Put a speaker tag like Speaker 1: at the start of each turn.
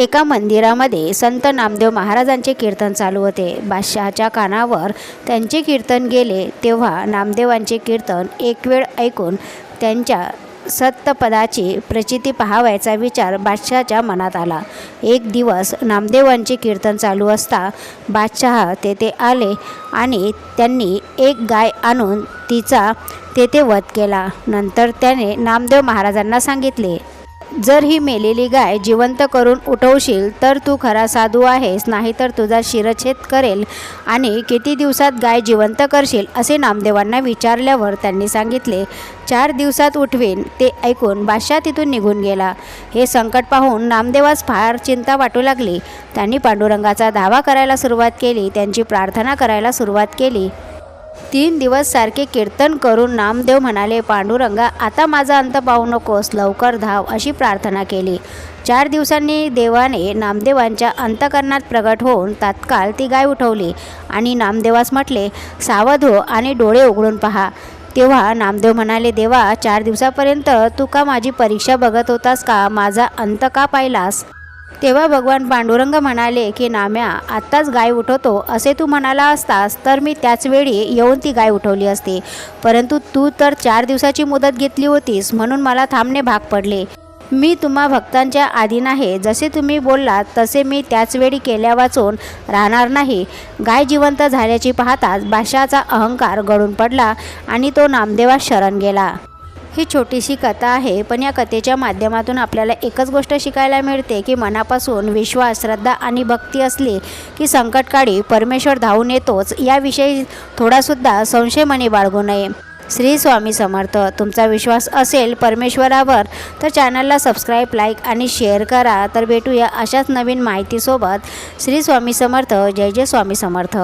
Speaker 1: एका मंदिरामध्ये संत नामदेव महाराजांचे कीर्तन चालू होते. बादशहाच्या कानावर त्यांचे कीर्तन गेले तेव्हा नामदेवांचे कीर्तन एक वेळ ऐकून त्यांच्या सत्तपदाची प्रचिती पहावायचा विचार बादशहाच्या मनात आला. एक दिवस नामदेवांचे कीर्तन चालू असता बादशहा तेथे आले आणि त्यांनी एक गाय आणून तिचा तेथे वध केला. नंतर त्याने नामदेव महाराजांना सांगितले जर ही मेलेली गाय जिवंत करून उठवशील तर तू खरा साधू आहेस नाहीतर तुझा शिरच्छेद करेल आणि किती दिवसात गाय जिवंत करशील असे नामदेवांना विचारल्यावर त्यांनी सांगितले चार दिवसात उठवीन. ते ऐकून बादशाह तिथून निघून गेला. हे संकट पाहून नामदेवास फार चिंता वाटू लागली. त्यांनी पांडुरंगाचा धावा करायला सुरुवात केली त्यांची प्रार्थना करायला सुरुवात केली. तीन दिवस सारखे कीर्तन करून नामदेव म्हणाले पांडुरंगा आता माझा अंत पाहू नकोस लवकर धाव अशी प्रार्थना केली. चार दिवसांनी देवाने नामदेवांच्या अंतकरणात प्रगट होऊन तात्काळ ती गाय उठवली आणि नामदेवास म्हटले सावध हो आणि डोळे उघडून पहा. तेव्हा नामदेव म्हणाले देवा चार दिवसापर्यंत तू का माझी परीक्षा बघत होतास का? माझा अंत का पाहिलास? तेव्हा भगवान पांडुरंग म्हणाले की नाम्या आत्ताच गाय उठवतो असे तू म्हणाला असतास तर मी त्याच वेळी येऊन ती गाय उठवली असती. परंतु तू तर चार दिवसाची मुदत घेतली होतीस म्हणून मला थांबणे भाग पडले. मी तुम्हा भक्तांच्या आधीन आहे जसे तुम्ही बोललात तसे मी त्याचवेळी केल्या वाचून राहणार नाही. गाय जिवंत झाल्याची पाहताच बादशाचा अहंकार गळून पडला आणि तो नामदेवास शरण गेला. ही छोटीशी कथा आहे पण या कथेच्या माध्यमातून आपल्याला एकच गोष्ट शिकायला मिळते की मनापासून विश्वास श्रद्धा आणि भक्ती असली की संकटकाळी परमेश्वर धावून येतोच याविषयी थोडासुद्धा संशय मनी बाळगू नये. श्री स्वामी समर्थ. तुमचा विश्वास असेल परमेश्वरावर तर चॅनलला सबस्क्राईब लाईक आणि शेअर करा. तर भेटूया अशाच नवीन माहितीसोबत. श्री स्वामी समर्थ. जय जय स्वामी समर्थ.